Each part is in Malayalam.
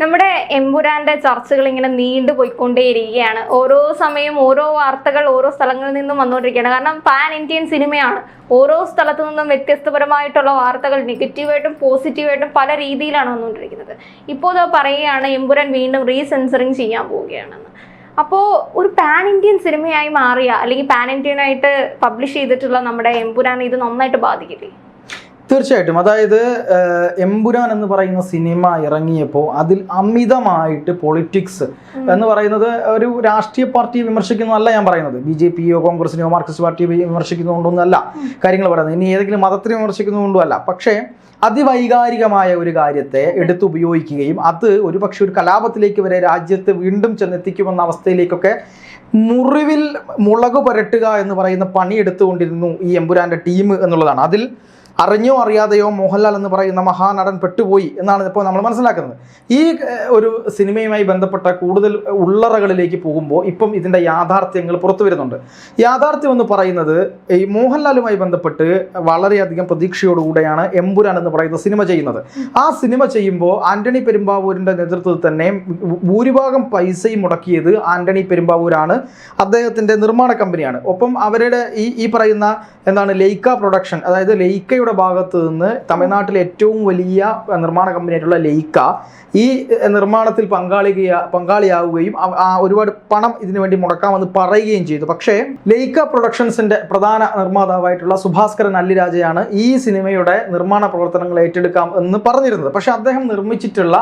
നമ്മുടെ എമ്പുരാന്റെ ചർച്ചകൾ ഇങ്ങനെ നീണ്ടു പോയിക്കൊണ്ടേയിരിക്കുകയാണ്. ഓരോ സമയം ഓരോ വാർത്തകൾ ഓരോ സ്ഥലങ്ങളിൽ നിന്നും വന്നുകൊണ്ടിരിക്കുകയാണ്. കാരണം പാൻ ഇന്ത്യൻ സിനിമയാണ് ഓരോ സ്ഥലത്തു നിന്നും വ്യത്യസ്തപരമായിട്ടുള്ള വാർത്തകൾ നെഗറ്റീവായിട്ടും പോസിറ്റീവായിട്ടും പല രീതിയിലാണ് വന്നുകൊണ്ടിരിക്കുന്നത്. ഇപ്പോൾ ഇത് പറയുകയാണ് എമ്പുരാൻ വീണ്ടും റീസെൻസറിങ് ചെയ്യാൻ പോവുകയാണെന്ന്. അപ്പോൾ ഒരു പാൻ ഇന്ത്യൻ സിനിമയായി മാറിയ അല്ലെങ്കിൽ പാൻ ഇന്ത്യനായിട്ട് പബ്ലിഷ് ചെയ്തിട്ടുള്ള നമ്മുടെ എമ്പുരാൻ ഇത് നന്നായിട്ട് ബാധിക്കില്ലേ? തീർച്ചയായിട്ടും. അതായത് എമ്പുരാൻ എന്ന് പറയുന്ന സിനിമ ഇറങ്ങിയപ്പോൾ അതിൽ അമിതമായിട്ട് പൊളിറ്റിക്സ് എന്ന് പറയുന്നത് ഒരു രാഷ്ട്രീയ പാർട്ടിയെ വിമർശിക്കുന്നതല്ല ഞാൻ പറയുന്നത്. ബി ജെ പിയോ കോൺഗ്രസിനെയോ മാർക്സിസ്റ്റ് പാർട്ടിയോ വിമർശിക്കുന്നതുകൊണ്ടൊന്നുമല്ല കാര്യങ്ങൾ പറയുന്നത്. ഇനി ഏതെങ്കിലും മതത്തിനെ വിമർശിക്കുന്നതുകൊണ്ടുമല്ല. പക്ഷേ അതിവൈകാരികമായ ഒരു കാര്യത്തെ എടുത്തുപയോഗിക്കുകയും അത് ഒരുപക്ഷെ ഒരു കലാപത്തിലേക്ക് വരെ രാജ്യത്ത് വീണ്ടും ചെന്നെത്തിക്കുമെന്ന അവസ്ഥയിലേക്കൊക്കെ മുറിവിൽ മുളക് പുരട്ടുക എന്ന് പറയുന്ന പണി എടുത്തുകൊണ്ടിരുന്നു ഈ എമ്പുരാന്റെ ടീം എന്നുള്ളതാണ്. അതിൽ അറിഞ്ഞോ അറിയാതെയോ മോഹൻലാൽ എന്ന് പറയുന്ന മഹാനടൻ പെട്ടുപോയി എന്നാണ് ഇപ്പോൾ നമ്മൾ മനസ്സിലാക്കുന്നത്. ഈ ഒരു സിനിമയുമായി ബന്ധപ്പെട്ട കൂടുതൽ ഉള്ളറകളിലേക്ക് പോകുമ്പോൾ ഇപ്പം ഇതിന്റെ യാഥാർത്ഥ്യങ്ങൾ പുറത്തു വരുന്നുണ്ട്. യാഥാർത്ഥ്യം എന്ന് പറയുന്നത് ഈ മോഹൻലാലുമായി ബന്ധപ്പെട്ട് വളരെയധികം പ്രതീക്ഷയോടുകൂടെയാണ് എമ്പുരാൻ എന്ന് പറയുന്ന സിനിമ ചെയ്യുന്നത്. ആ സിനിമ ചെയ്യുമ്പോൾ ആന്റണി പെരുമ്പാവൂരിന്റെ നേതൃത്വത്തിൽ തന്നെ ഭൂരിഭാഗം പൈസയും മുടക്കിയത് ആന്റണി പെരുമ്പാവൂരാണ്. അദ്ദേഹത്തിന്റെ നിർമ്മാണ കമ്പനിയാണ്. ഒപ്പം അവരുടെ ഈ ഈ പറയുന്ന എന്താണ് ലൈക്ക പ്രൊഡക്ഷൻ അതായത് ലെയ്ക്കയുടെ ഭാഗത്ത് നിന്ന് തമിഴ്നാട്ടിലെ ഏറ്റവും വലിയ നിർമ്മാണ കമ്പനിയായിട്ടുള്ള ലെയ്ക്ക ഈ നിർമ്മാണത്തിൽ പങ്കാളിക പങ്കാളിയാവുകയും ഒരുപാട് പണം ഇതിനു വേണ്ടി മുടക്കാമെന്ന് പറയുകയും ചെയ്തു. പക്ഷേ ലെയ്ക്ക പ്രൊഡക്ഷൻസിന്റെ പ്രധാന നിർമ്മാതാവായിട്ടുള്ള സുഭാസ്കരൻ അല്ലിരാജയാണ് ഈ സിനിമയുടെ നിർമ്മാണ പ്രവർത്തനങ്ങൾ ഏറ്റെടുക്കാം എന്ന് പറഞ്ഞിരുന്നത്. പക്ഷേ അദ്ദേഹം നിർമ്മിച്ചിട്ടുള്ള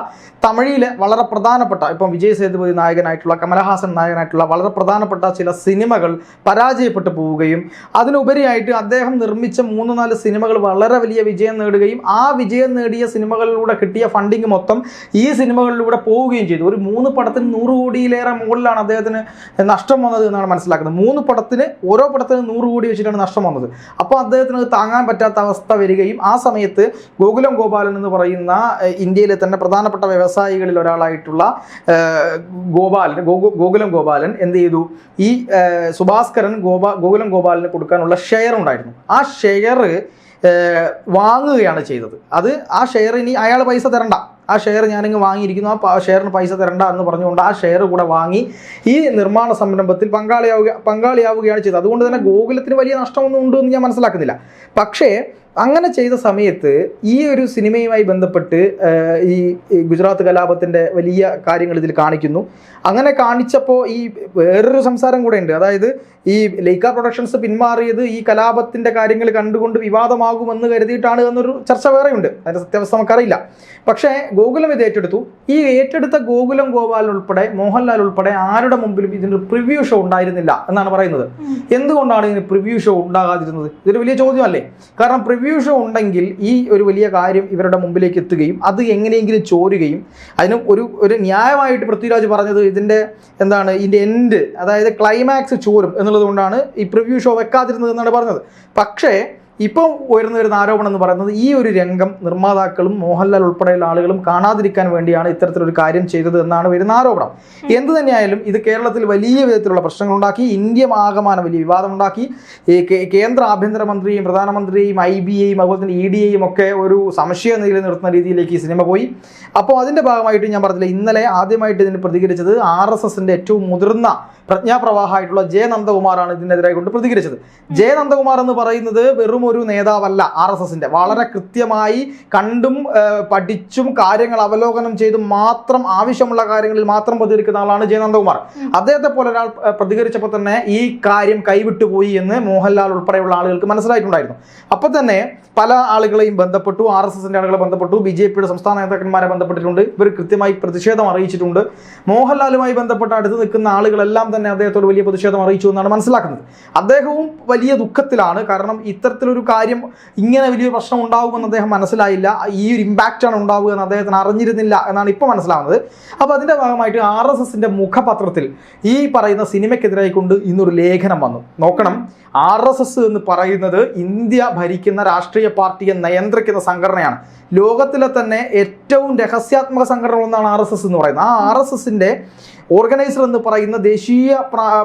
തമിഴിലെ വളരെ പ്രധാനപ്പെട്ട ഇപ്പം വിജയ് സേതുപതി നായകനായിട്ടുള്ള കമലഹാസൻ നായകനായിട്ടുള്ള വളരെ പ്രധാനപ്പെട്ട ചില സിനിമകൾ പരാജയപ്പെട്ടു പോവുകയും അതിനുപരിയായിട്ട് അദ്ദേഹം നിർമ്മിച്ച മൂന്ന് നാല് സിനിമകൾ വളരെ വലിയ വിജയം നേടുകയും ആ വിജയം നേടിയ സിനിമകളിലൂടെ കിട്ടിയ ഫണ്ടിങ് മൊത്തം ഈ സിനിമകളിലൂടെ പോവുകയും ചെയ്തു. ഒരു മൂന്ന് പടത്തിന് നൂറ് കോടിയിലേറെ മുകളിലാണ് അദ്ദേഹത്തിന് നഷ്ടം വന്നത് എന്നാണ് മനസ്സിലാക്കുന്നത്. മൂന്ന് പടത്തിന് ഓരോ പടത്തിന് നൂറ് കോടി വെച്ചിട്ടാണ് നഷ്ടം വന്നത്. അപ്പോൾ അദ്ദേഹത്തിന് അത് താങ്ങാൻ പറ്റാത്ത അവസ്ഥ വരികയും ആ സമയത്ത് ഗോകുലം ഗോപാലൻ എന്ന് പറയുന്ന ഇന്ത്യയിലെ തന്നെ പ്രധാനപ്പെട്ട വ്യവസായികളിൽ ഒരാളായിട്ടുള്ള ഗോപാലൻ ഗോകു- ഗോകുലം ഗോപാലൻ എന്ത് ചെയ്തു? ഈ സുഭാസ്കരൻ ഗോപാ ഗോകുലം ഗോപാലിന് കൊടുക്കാനുള്ള ഷെയർ ഉണ്ടായിരുന്നു. ആ ഷെയർ വാങ്ങുകയാണ് ചെയ്തത്. അത് ആ ഷെയർ ഇനി അയാൾ പൈസ തരണ്ട. ആ ഷെയർ ഞാനിങ്ങ് വാങ്ങിയിരിക്കുന്നു. ആ ഷെയറിന് പൈസ തരണ്ട എന്ന് പറഞ്ഞുകൊണ്ട് ആ ഷെയർ കൂടെ വാങ്ങി ഈ നിർമ്മാണ സംരംഭത്തിൽ പങ്കാളിയാവുക പങ്കാളിയാവുകയാണ് ചെയ്തത്. അതുകൊണ്ട് തന്നെ ഗോകുലത്തിന് വലിയ നഷ്ടമൊന്നും ഉണ്ടെന്ന് ഞാൻ മനസ്സിലാക്കുന്നില്ല. പക്ഷേ അങ്ങനെ ചെയ്ത സമയത്ത് ഈ ഒരു സിനിമയുമായി ബന്ധപ്പെട്ട് ഈ ഗുജറാത്ത് കലാപത്തിന്റെ വലിയ കാര്യങ്ങൾ ഇതിൽ കാണിക്കുന്നു. അങ്ങനെ കാണിച്ചപ്പോൾ ഈ വേറൊരു സംസാരം കൂടെ ഉണ്ട്. അതായത് ഈ ലൈക്ക പ്രൊഡക്ഷൻസ് പിന്മാറിയത് ഈ കലാപത്തിന്റെ കാര്യങ്ങൾ കണ്ടുകൊണ്ട് വിവാദമാകുമെന്ന് കരുതിയിട്ടാണ് എന്നൊരു ചർച്ച വേറെയുണ്ട്. അതിന്റെ സത്യാവസ്ഥ നമുക്കറിയില്ല. പക്ഷേ ഗോകുലം ഇത് ഏറ്റെടുത്തു. ഈ ഏറ്റെടുത്ത ഗോകുലം ഗോപാൽ ഉൾപ്പെടെ മോഹൻലാൽ ഉൾപ്പെടെ ആരുടെ മുമ്പിലും ഇതിന് പ്രിവ്യൂ ഷോ ഉണ്ടായിരുന്നില്ല എന്നാണ് പറയുന്നത്. എന്തുകൊണ്ടാണ് ഇതിന് പ്രിവ്യൂ ഷോ ഉണ്ടാകാതിരുന്നത്? ഇതൊരു വലിയ ചോദ്യമല്ലേ? കാരണം പ്രിവ്യൂ ഷോ ഉണ്ടെങ്കിൽ ഈ ഒരു വലിയ കാര്യം ഇവരുടെ മുമ്പിലേക്ക് എത്തുകയും അത് എങ്ങനെയെങ്കിലും ചോരുകയും അതിന് ഒരു ഒരു ന്യായമായിട്ട് പൃഥ്വിരാജ് പറഞ്ഞത് ഇതിന്റെ എന്താണ് ഇതിന്റെ എൻഡ് അതായത് ക്ലൈമാക്സ് ചോരും എന്നുള്ളത് കൊണ്ടാണ് ഈ പ്രിവ്യൂ ഷോ വെക്കാതിരുന്നത് എന്നാണ് പറഞ്ഞത്. പക്ഷേ ഇപ്പം ഉയർന്നു വരുന്ന ആരോപണം എന്ന് പറയുന്നത് ഈ ഒരു രംഗം നിർമ്മാതാക്കളും മോഹൻലാൽ ഉൾപ്പെടെയുള്ള ആളുകളും കാണാതിരിക്കാൻ വേണ്ടിയാണ് ഇത്തരത്തിലൊരു കാര്യം ചെയ്തത് എന്നാണ് വരുന്ന ആരോപണം. എന്ത് തന്നെയായാലും ഇത് കേരളത്തിൽ വലിയ വിധത്തിലുള്ള പ്രശ്നങ്ങളുണ്ടാക്കി ഇന്ത്യ ആകമാനം വലിയ വിവാദമുണ്ടാക്കി. ഉണ്ടാക്കി കേന്ദ്ര ആഭ്യന്തരമന്ത്രിയും പ്രധാനമന്ത്രിയും ഐ ബി എയും അതുപോലെ തന്നെ ഇ ഡി എയും ഒക്കെ ഒരു സംശയ നിലയിൽ നിർത്തുന്ന രീതിയിലേക്ക് ഈ സിനിമ പോയി. അപ്പോൾ അതിന്റെ ഭാഗമായിട്ട് ഞാൻ പറഞ്ഞില്ല ഇന്നലെ ആദ്യമായിട്ട് ഇതിന് പ്രതികരിച്ചത് ആർ എസ് എസിന്റെ ഏറ്റവും മുതിർന്ന പ്രജ്ഞാപ്രവാഹമായിട്ടുള്ള ജെ നന്ദകുമാറാണ് ഇതിനെതിരായി കൊണ്ട് പ്രതികരിച്ചത്. ജെ നന്ദകുമാർ എന്ന് പറയുന്നത് വെറും ഒരു നേതാവല്ല ആർ എസ് എസിന്റെ. വളരെ കൃത്യമായി കണ്ടും പഠിച്ചും കാര്യങ്ങൾ അവലോകനം ചെയ്തും മാത്രം ആവശ്യമുള്ള കാര്യങ്ങളിൽ മാത്രം പ്രതികരിക്കുന്ന ആളാണ് ജയനന്ദകുമാർ. അദ്ദേഹത്തെ പോലെ ഒരാൾ പ്രതികരിച്ചപ്പോൾ തന്നെ ഈ കാര്യം കൈവിട്ടുപോയി എന്ന് മോഹൻലാൽ ഉൾപ്പെടെയുള്ള ആളുകൾക്ക് മനസ്സിലായിട്ടുണ്ടായിരുന്നു. അപ്പോൾ തന്നെ പല ആളുകളെയും ബന്ധപ്പെട്ടു ആർ എസ് എസിന്റെ ആളുകളെ ബന്ധപ്പെട്ടു ബി ജെ പിയുടെ സംസ്ഥാന നേതാക്കന്മാരെ ബന്ധപ്പെട്ടിട്ടുണ്ട്. ഇവർ കൃത്യമായി പ്രതിഷേധം അറിയിച്ചിട്ടുണ്ട്. മോഹൻലാലുമായി ബന്ധപ്പെട്ട അടുത്ത് നിൽക്കുന്ന ആളുകളെല്ലാം തന്നെ അദ്ദേഹത്തോട് വലിയ പ്രതിഷേധം അറിയിച്ചു എന്നാണ് മനസ്സിലാക്കുന്നത്. അദ്ദേഹവും വലിയ ദുഃഖത്തിലാണ്. കാരണം ഇത്തരത്തിലൊരു കാര്യം ഇങ്ങനെ വലിയൊരു പ്രശ്നം ഉണ്ടാകുമെന്ന് അദ്ദേഹം മനസ്സിലായില്ല. ഈ ഒരു ഇമ്പാക്റ്റാണ് ഉണ്ടാവുക എന്ന് അദ്ദേഹത്തിന് അറിഞ്ഞിരുന്നില്ല എന്നാണ് ഇപ്പോൾ മനസ്സിലാവുന്നത്. അപ്പോൾ അതിന്റെ ഭാഗമായിട്ട് ആർ എസ് എസിന്റെ മുഖപത്രത്തിൽ ഈ പറയുന്ന സിനിമയ്ക്കെതിരായിക്കൊണ്ട് ഇന്നൊരു ലേഖനം വന്നു. നോക്കണം. ആർ എസ് എസ് എന്ന് പറയുന്നത് ഇന്ത്യ ഭരിക്കുന്ന രാഷ്ട്രീയ പാർട്ടിയെ നിയന്ത്രിക്കുന്ന സംഘടനയാണ്. ലോകത്തിലെ തന്നെ ഏറ്റവും രഹസ്യാത്മക സംഘടന ഒന്നാണ് ആർ എസ് എസ് എന്ന് പറയുന്നത്. ആ ആർ എസ് എസിന്റെ ഓർഗനൈസർ എന്ന് പറയുന്ന ദേശീയ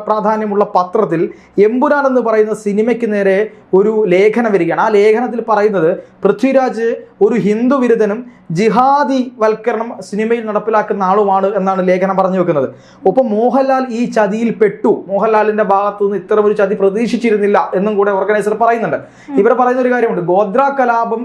പ്രാധാന്യമുള്ള പത്രത്തിൽ എമ്പുരാൻ എന്ന് പറയുന്ന സിനിമയ്ക്ക് നേരെ ഒരു ലേഖനം വരികയാണ്. ആ ലേഖനത്തിൽ പറയുന്നത് പൃഥ്വിരാജ് ഒരു ഹിന്ദു വിരുദ്ധനും ജിഹാദി വൽക്കരണം സിനിമയിൽ നടപ്പിലാക്കുന്ന ആളുമാണ് എന്നാണ് ലേഖനം പറഞ്ഞു വെക്കുന്നത്. ഒപ്പം മോഹൻലാൽ ഈ ചതിയിൽ പെട്ടു. മോഹൻലാലിന്റെ ഭാഗത്തു നിന്ന് ഇത്തരം ഒരു ചതി പ്രതീക്ഷിച്ചിരുന്നില്ല എന്നും കൂടെ ഓർഗനൈസർ പറയുന്നുണ്ട്. ഇവർ പറയുന്ന ഒരു കാര്യമുണ്ട്. ഗോദ്ര കലാപം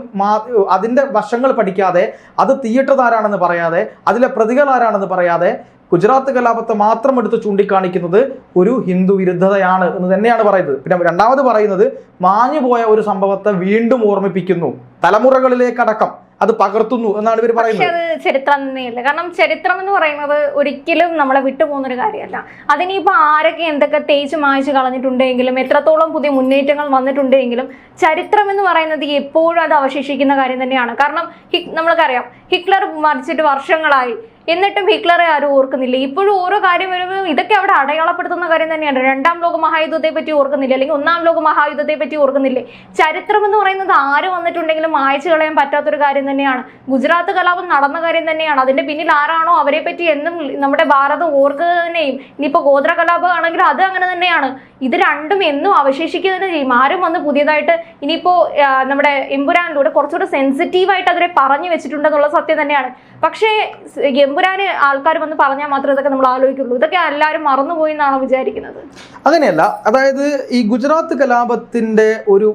അതിന്റെ വശങ്ങൾ പഠിക്കാതെ അത് തിയേറ്റർ ആരാണെന്ന് പറയാതെ അതിലെ പ്രതികൾ ആരാണെന്ന് പറയാതെ ഗുജറാത്ത് കലാപത്തെ മാത്രം എടുത്ത് ചൂണ്ടിക്കാണിക്കുന്നത് ഒരു ഹിന്ദു വിരുദ്ധതയാണ് എന്ന് തന്നെയാണ് പറയുന്നത്. പിന്നെ രണ്ടാമത് പറയുന്നത് മാഞ്ഞുപോയ ഒരു സംഭവത്തെ വീണ്ടും ഓർമ്മിപ്പിക്കുന്നു. തലമുറകളിലേക്കടക്കം. അത് പകർത്തുന്നു എന്നാണ് ഇവർ പറയുന്നത്. അത് ചരിത്രം തന്നെയല്ല. കാരണം ചരിത്രം എന്ന് പറയുന്നത് ഒരിക്കലും നമ്മളെ വിട്ടുപോകുന്ന ഒരു കാര്യമല്ല. അതിനിപ്പോ ആരൊക്കെ എന്തൊക്കെ തേച്ച് മായച്ച് കളഞ്ഞിട്ടുണ്ടെങ്കിലും എത്രത്തോളം പുതിയ മുന്നേറ്റങ്ങൾ വന്നിട്ടുണ്ടെങ്കിലും ചരിത്രം എന്ന് പറയുന്നത് എപ്പോഴും അത് അവശേഷിക്കുന്ന കാര്യം തന്നെയാണ്. കാരണം ഹി- നമ്മൾക്കറിയാം ഹിറ്റ്ലർ മരിച്ചിട്ട് വർഷങ്ങളായി. എന്നിട്ടും ഹിറ്റ്ലറെ ആരും ഓർക്കുന്നില്ല. ഇപ്പോഴും ഓരോ കാര്യം വരുമ്പോൾ ഇതൊക്കെ അവിടെ അടയാളപ്പെടുത്തുന്ന കാര്യം തന്നെയാണ്. രണ്ടാം ലോക മഹായുദ്ധത്തെ പറ്റി ഓർക്കുന്നില്ല. അല്ലെങ്കിൽ ഒന്നാം ലോക മഹായുദ്ധത്തെ പറ്റി ഓർക്കുന്നില്ലേ. ചരിത്രം എന്ന് പറയുന്നത് ആര് വന്നിട്ടുണ്ടെങ്കിലും മായച്ചു കളയാൻ പറ്റാത്തൊരു കാര്യം തന്നെയാണ്. ഗുജറാത്ത് കലാപം നടന്ന കാര്യം തന്നെയാണ്. അതിന്റെ പിന്നിൽ ആരാണോ അവരെ പറ്റി എന്നും നമ്മുടെ ഭാരതം ഓർക്കുക തന്നെയും. ഇനിയിപ്പോ ഗോത്ര കലാപം ആണെങ്കിലും അത് അങ്ങനെ തന്നെയാണ്. ഇത് രണ്ടും എന്നും അവശേഷിക്കുക തന്നെ ചെയ്യും. ആരും വന്ന് പുതിയതായിട്ട് ഇനിയിപ്പോ നമ്മുടെ എമ്പുരാനിലൂടെ കുറച്ചുകൂടെ സെൻസിറ്റീവ് ആയിട്ട് അതിനെ പറഞ്ഞു വെച്ചിട്ടുണ്ടെന്നുള്ള സത്യം തന്നെയാണ്. പക്ഷേ എമ്പുരാന് ആൾക്കാർ വന്ന് പറഞ്ഞാൽ മാത്രമേ ഇതൊക്കെ നമ്മൾ ആലോചിക്കുള്ളൂ. ഇതൊക്കെ എല്ലാവരും മറന്നുപോയി എന്നാണോ വിചാരിക്കുന്നത്? അങ്ങനെയല്ല. അതായത് ഈ ഗുജറാത്ത് കലാപത്തിന്റെ ഒരു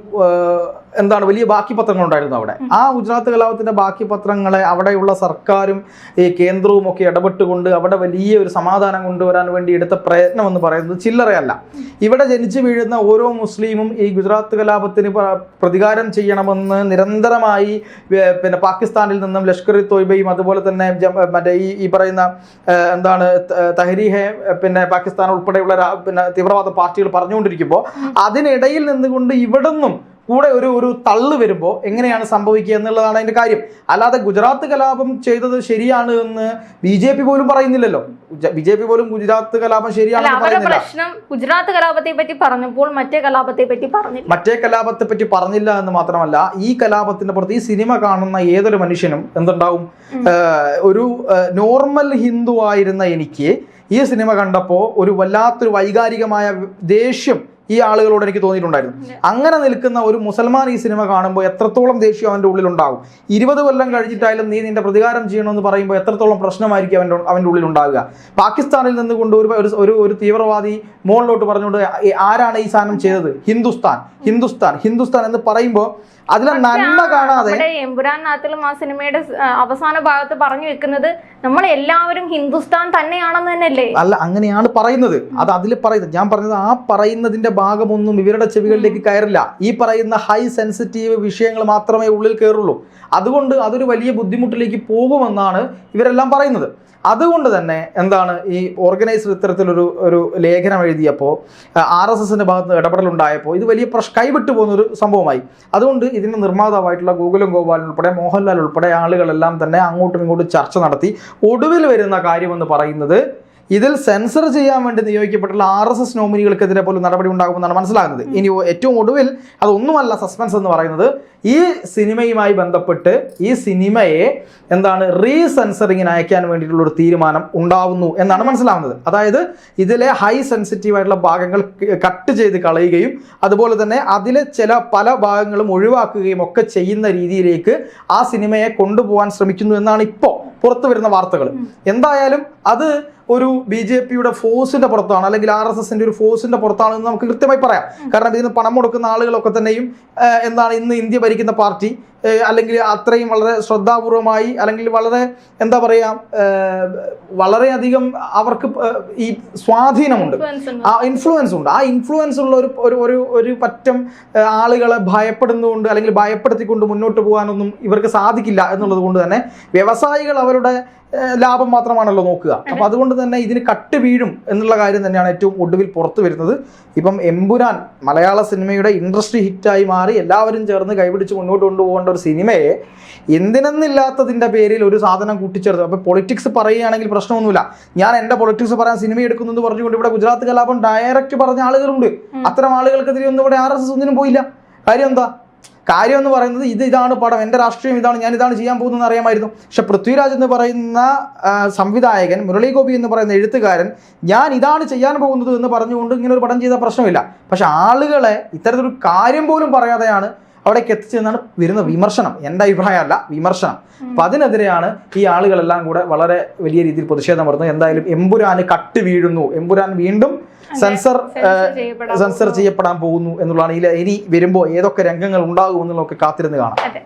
എന്താണ് വലിയ ബാക്കി പത്രങ്ങൾ ഉണ്ടായിരുന്നു അവിടെ ആ ഗുജറാത്ത് കലാപത്തിന്റെ ബാക്കി പത്രങ്ങളെ അവിടെയുള്ള സർക്കാരും ഈ കേന്ദ്രവും ഒക്കെ ഇടപെട്ടുകൊണ്ട് അവിടെ വലിയ ഒരു സമാധാനം കൊണ്ടുവരാൻ വേണ്ടി എടുത്ത പ്രയത്നം എന്ന് പറയുന്നത് ചില്ലറയല്ല. ഇവിടെ ജനിച്ചു വീഴുന്ന ഓരോ മുസ്ലിമും ഈ ഗുജറാത്ത് കലാപത്തിന് പ്രതികാരം ചെയ്യണമെന്ന് നിരന്തരമായി പിന്നെ പാകിസ്ഥാനിൽ നിന്നും ലഷ്കർ ഇ തോയ്ബയും അതുപോലെ തന്നെ മറ്റേ ഈ ഈ പറയുന്ന എന്താണ് തഹരീഹെ പിന്നെ പാകിസ്ഥാൻ ഉൾപ്പെടെയുള്ള പിന്നെ തീവ്രവാദ പാർട്ടികൾ പറഞ്ഞുകൊണ്ടിരിക്കുമ്പോൾ അതിനിടയിൽ നിന്നുകൊണ്ട് ഇവിടുന്നും കൂടെ ഒരു ഒരു തള്ളു വരുമ്പോൾ എങ്ങനെയാണ് സംഭവിക്കുക എന്നുള്ളതാണ് അതിന്റെ കാര്യം. അല്ലാതെ ഗുജറാത്ത് കലാപം ചെയ്തത് ശരിയാണ് എന്ന് ബി ജെ പി പോലും പറയുന്നില്ലല്ലോ. ബി ജെ പി പോലും ഗുജറാത്ത് കലാപം ശരിയാണ് പ്രശ്നം ഗുജറാത്ത് കലാപത്തെ പറ്റി പറഞ്ഞപ്പോൾ മറ്റേ കലാപത്തെ പറ്റി പറഞ്ഞില്ല. മറ്റേ കലാപത്തെ പറ്റി പറഞ്ഞില്ല എന്ന് മാത്രമല്ല ഈ കലാപത്തിന്റെ പുറത്ത് ഈ സിനിമ കാണുന്ന ഏതൊരു മനുഷ്യനും എന്തുണ്ടാവും? ഒരു നോർമൽ ഹിന്ദു ആയിരുന്ന എനിക്ക് ഈ സിനിമ കണ്ടപ്പോൾ ഒരു വല്ലാത്തൊരു വൈകാരികമായ ദേഷ്യം ഈ ആളുകളോട് എനിക്ക് തോന്നിയിട്ടുണ്ടായിരുന്നു. അങ്ങനെ നിൽക്കുന്ന ഒരു മുസൽമാൻ ഈ സിനിമ കാണുമ്പോൾ എത്രത്തോളം ദേഷ്യം അവന്റെ ഉള്ളിലുണ്ടാകും ഇരുപത് കൊല്ലം കഴിഞ്ഞിട്ടായാലും നീ നിന്റെ പ്രതികാരം ചെയ്യണമെന്ന് പറയുമ്പോൾ എത്രത്തോളം പ്രശ്നമായിരിക്കും അവന്റെ അവന്റെ ഉള്ളിൽ ഉണ്ടാകുക പാകിസ്ഥാനിൽ നിന്നുകൊണ്ട് ഒരു ഒരു- ഒരു തീവ്രവാദി മുകളിലോട്ട് പറഞ്ഞുകൊണ്ട് "ഏ, ആരാണ് ഈ സാധനം ചെയ്തത്? ഹിന്ദുസ്ഥാൻ. ഹിന്ദുസ്ഥാൻ. ഹിന്ദുസ്ഥാൻ എന്ന് പറയുമ്പോൾ അതിലെ നന്മ കാണാതെ എമ്പുരാനാത്തിലും ആ സിനിമയുടെ അവസാന ഭാഗത്ത് പറഞ്ഞു വെക്കുന്നത് നമ്മൾ എല്ലാവരും ഹിന്ദുസ്ഥാൻ തന്നെയാണെന്ന് തന്നെയല്ലേ? അല്ല അങ്ങനെയാണ് പറയുന്നത്. അത് അതിൽ പറയുന്നത്. ഞാൻ പറഞ്ഞത് ആ പറയുന്നതിന്റെ ഭാഗമൊന്നും ഇവരുടെ ചെവികളിലേക്ക് കയറില്ല. ഈ പറയുന്ന ഹൈ സെൻസിറ്റീവ് വിഷയങ്ങൾ മാത്രമേ ഉള്ളിൽ കയറുള്ളൂ. അതുകൊണ്ട് അതൊരു വലിയ ബുദ്ധിമുട്ടിലേക്ക് പോകുമെന്നാണ് ഇവരെല്ലാം പറയുന്നത്. അതുകൊണ്ട് തന്നെ എന്താണ് ഈ ഓർഗനൈസർ ഇത്തരത്തിലൊരു ഒരു ലേഖനം എഴുതിയപ്പോൾ ആർ എസ് എസിന്റെ ഭാഗത്ത് നിന്ന് ഇടപെടലുണ്ടായപ്പോൾ ഇത് വലിയ പ്രശ് കൈവിട്ടു പോകുന്നൊരു സംഭവമായി. അതുകൊണ്ട് ഇതിന്റെ നിർമ്മാതാവായിട്ടുള്ള ഗോകുലം ഗോപാലൻ ഉൾപ്പെടെ മോഹൻലാൽ ഉൾപ്പെടെ ആളുകളെല്ലാം തന്നെ അങ്ങോട്ടും ഇങ്ങോട്ടും ചർച്ച നടത്തി ഒടുവിൽ വരുന്ന കാര്യമെന്ന് പറയുന്നത് ഇതിൽ സെൻസർ ചെയ്യാൻ വേണ്ടി നിയോഗിക്കപ്പെട്ടുള്ള ആർ എസ് എസ് നോമിനികൾക്കെതിരെ പോലും നടപടി ഉണ്ടാകുമെന്നാണ് മനസ്സിലാകുന്നത്. ഇനി ഏറ്റവും ഒടുവിൽ അതൊന്നുമല്ല സസ്പെൻസ് എന്ന് പറയുന്നത്. ഈ സിനിമയുമായി ബന്ധപ്പെട്ട് ഈ സിനിമയെ എന്താണ് റീസെൻസറിങ്ങിന് അയക്കാൻ വേണ്ടിയിട്ടുള്ള ഒരു തീരുമാനം ഉണ്ടാവുന്നു എന്നാണ് മനസ്സിലാവുന്നത് അതായത് ഇതിലെ ഹൈ സെൻസിറ്റീവ് ആയിട്ടുള്ള ഭാഗങ്ങൾ കട്ട് ചെയ്ത് കളയുകയും അതുപോലെ തന്നെ അതിലെ ചില പല ഭാഗങ്ങളും ഒഴിവാക്കുകയും ഒക്കെ ചെയ്യുന്ന രീതിയിലേക്ക് ആ സിനിമയെ കൊണ്ടുപോകാൻ ശ്രമിക്കുന്നു എന്നാണ് ഇപ്പോൾ പുറത്തു വരുന്ന വാർത്തകൾ എന്തായാലും അത് ഒരു ബി ജെ പിയുടെ ഫോഴ്സിന്റെ പുറത്താണ് അല്ലെങ്കിൽ ആർ എസ് എസിന്റെ ഒരു ഫോഴ്സിന്റെ പുറത്താണ് എന്ന് നമുക്ക് കൃത്യമായി പറയാം. കാരണം ഇതിന് പണം മുടക്കുന്ന ആളുകളൊക്കെ തന്നെയും എന്താണ് ഇന്ന് ഇന്ത്യ ഭരിക്കുന്ന പാർട്ടി അല്ലെങ്കിൽ അത്രയും വളരെ ശ്രദ്ധാപൂർവമായി അല്ലെങ്കിൽ വളരെ എന്താ പറയുക വളരെയധികം അവർക്ക് ഈ സ്വാധീനമുണ്ട്. ആ ഇൻഫ്ലുവൻസ് ഉണ്ട് ആ ഇൻഫ്ലുവൻസ് ഉള്ള ഒരു ഒരു ഒരു ഒരു പറ്റം ആളുകളെ ഭയപ്പെടുന്നുകൊണ്ട് അല്ലെങ്കിൽ ഭയപ്പെടുത്തിക്കൊണ്ട് മുന്നോട്ട് പോകാനൊന്നും ഇവർക്ക് സാധിക്കില്ല എന്നുള്ളത് കൊണ്ട് തന്നെ വ്യവസായികൾ അവരുടെ ലാഭം മാത്രമാണല്ലോ നോക്കുക. അപ്പൊ അതുകൊണ്ട് തന്നെ ഇതിന് കട്ട് വീഴും എന്നുള്ള കാര്യം തന്നെയാണ് ഏറ്റവും ഒടുവിൽ പുറത്തു വരുന്നത്. ഇപ്പം എമ്പുരാൻ മലയാള സിനിമയുടെ ഇൻഡസ്ട്രി ഹിറ്റായി മാറി എല്ലാവരും ചേർന്ന് കൈപിടിച്ച് മുന്നോട്ട് കൊണ്ടുപോകേണ്ട ഒരു സിനിമയെ എന്തിനെന്നില്ലാത്തതിന്റെ പേരിൽ ഒരു സാധനം കൂട്ടിച്ചേർത്തു. അപ്പോൾ പൊളിറ്റിക്സ് പറയുകയാണെങ്കിൽ പ്രശ്നമൊന്നുമില്ല. ഞാൻ എന്റെ പൊളിറ്റിക്സ് പറയാൻ സിനിമ എടുക്കുന്നു എന്ന് പറഞ്ഞുകൊണ്ട് ഇവിടെ ഗുജറാത്ത് കലാപം ഡയറക്റ്റ് പറഞ്ഞ ആളുകളുണ്ട്. അത്തരം ആളുകൾക്കെതിരെ ഒന്നും ഇവിടെ ആർ എസ് എസ് ഒന്നിനും പോയില്ല. കാര്യം എന്താ? കാര്യം എന്ന് പറയുന്നത് ഇത് ഇതാണ് പടം. എന്റെ രാഷ്ട്രീയം ഇതാണ്. ഞാൻ ഇതാണ് ചെയ്യാൻ പോകുന്നതെന്ന് അറിയാമായിരുന്നു. പക്ഷെ പൃഥ്വിരാജ് എന്ന് പറയുന്ന സംവിധായകൻ മുരളി ഗോപി എന്ന് പറയുന്ന എഴുത്തുകാരൻ ഞാൻ ഇതാണ് ചെയ്യാൻ പോകുന്നത് എന്ന് പറഞ്ഞുകൊണ്ട് ഇങ്ങനെ ഒരു പടം ചെയ്ത പ്രശ്നമില്ല. പക്ഷെ ആളുകളെ ഇത്തരത്തിലൊരു കാര്യം പോലും പറയാതെയാണ് അവിടേക്ക് എത്തിച്ചെന്നാണ് വരുന്ന വിമർശനം. എന്റെ അഭിപ്രായമല്ല വിമർശനം. അപ്പൊ അതിനെതിരെയാണ് ഈ ആളുകളെല്ലാം കൂടെ വളരെ വലിയ രീതിയിൽ പ്രതിഷേധം വരുന്നത് എന്തായാലും എമ്പുരാന് കട്ട് വീഴുന്നു. എമ്പുരാൻ വീണ്ടും സെൻസർ സെൻസർ ചെയ്യപ്പെടാൻ പോകുന്നു. എന്നുള്ളതാണ്. ഇനി വരുമ്പോൾ ഏതൊക്കെ രംഗങ്ങൾ ഉണ്ടാകും എന്നുള്ളതൊക്കെ കാത്തിരുന്ന് കാണാം.